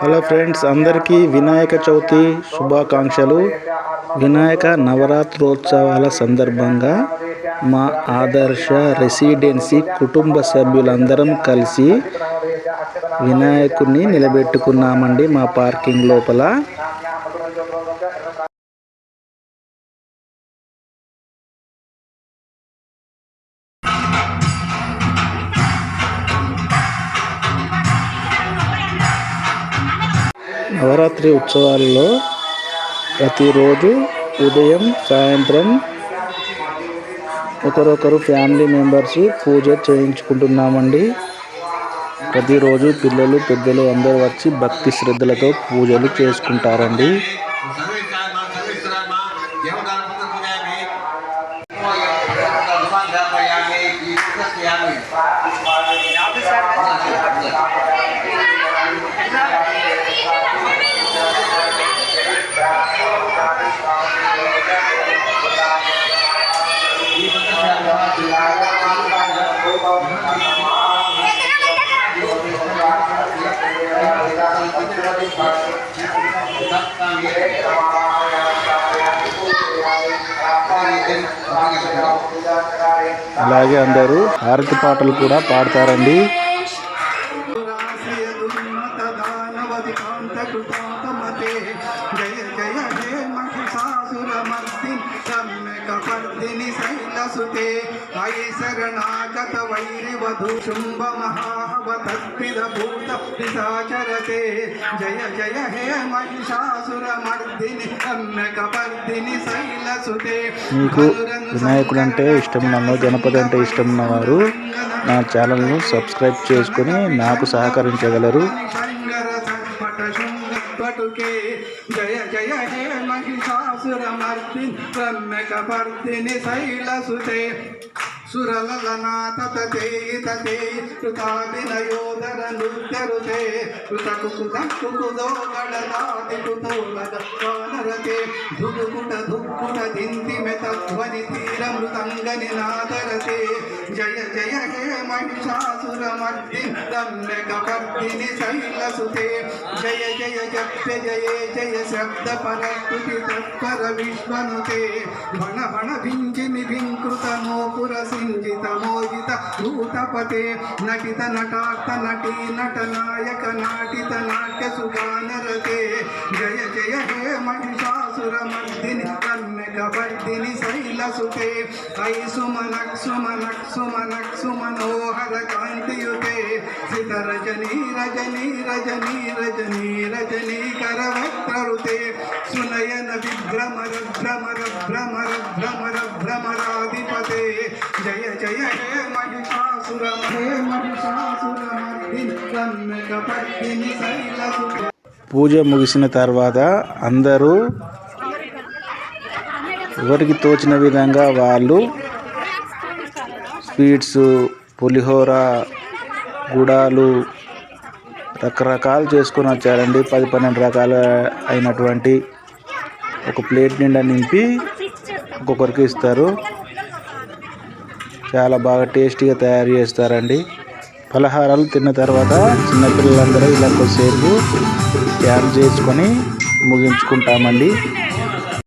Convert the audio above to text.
Hello friends అందరికీ వినాయక చవితి శుభాకాంక్షలు. వినాయక నవరాత్రోత్సవాల సందర్భంగా మా ఆదర్శ రెసిడెన్సీ కుటుంబ సభ్యులందరం కలిసి వినాయకుడిని నిలబెట్టుకున్నామండి మా పార్కింగ్ లోపల. నవరాత్రి ఉత్సవాల్లో ప్రతిరోజు ఉదయం సాయంత్రం ఒకరొకరు ఫ్యామిలీ మెంబర్స్ పూజ చేయించుకుంటున్నామండి. ప్రతిరోజు పిల్లలు పెద్దలు అందరూ వచ్చి భక్తి శ్రద్ధలతో పూజలు చేసుకుంటారండి. అలాగే అందరూ హారతి పాటలు కూడా పాడతారండి. జయ शैलसुते अयि शरणागत वैरिवधू शुम्भ महावतद्विधभूत पिशाचरते जय जय हे महिषासुरमर्दिनि सम्यकपर्दिनि शैलसुते మీకు వినాయకుడు అంటే ఇష్టం ఉన్న గణపతి అంటే ఇష్టం ఉన్నవారు నా ఛానల్ను సబ్స్క్రైబ్ చేసుకొని నాకు సహకరించగలరు శంకర సంపట శృంగపటుకే జయ జయ హే మహిషాసురమర్దిన్ రమ్యకపర్దిని శైలసుతే సురలలనాథ తతే తతే కృతాభినయోదర నృత్యరుతే. కృతకు కృతకు ధుక్కుట దింతి మెత ధ్వని నాదరతే. జయ జయ హే మహిషాసురమర్ది రమ్యకపర్దిని శైలసుతే जय जय जप्त जय जय शब्द पर तत्पर विश्वनुते भण भण भिञ्जिनि भिङ्कृतमोपुरसिञ्जितमोजित भूतपते नटित नटात नटी नट नायक नाटित नाट्य नाट्यसुगानरते శైలసుతే ఐ సుమనక్ సుమనక్ సుమనక్ సుమనోహర కాంతియుతే. సిత రజనీ రజనీ రజనీ రజనీ రజనీ కరవక్రరుతే. సునయన విభ్రమర భ్రమర భ్రమర భ్రమర భ్రమరాధిపతే జయ జయ హే మహిషాసుర హే మహిషాసురమర్దిని రమ్యకపర్దిని పూజ ముగిసిన తర్వాత అందరూ ఎవరికి తోచిన విధంగా వాళ్ళు స్వీట్స్ పులిహోర గుడాలు రకరకాలు చేసుకొని వచ్చారండి. పది పన్నెండు రకాల అయినటువంటి ఒక ప్లేట్ నిండా నింపి ఒక్కొక్కరికి ఇస్తారు. చాలా బాగా టేస్టీగా తయారు చేస్తారండి. పలహారాలు తిన్న తర్వాత చిన్నపిల్లలందరూ ఇలా కొద్దిసేపు డ్యాన్స్ చేసుకొని ముగించుకుంటామండి.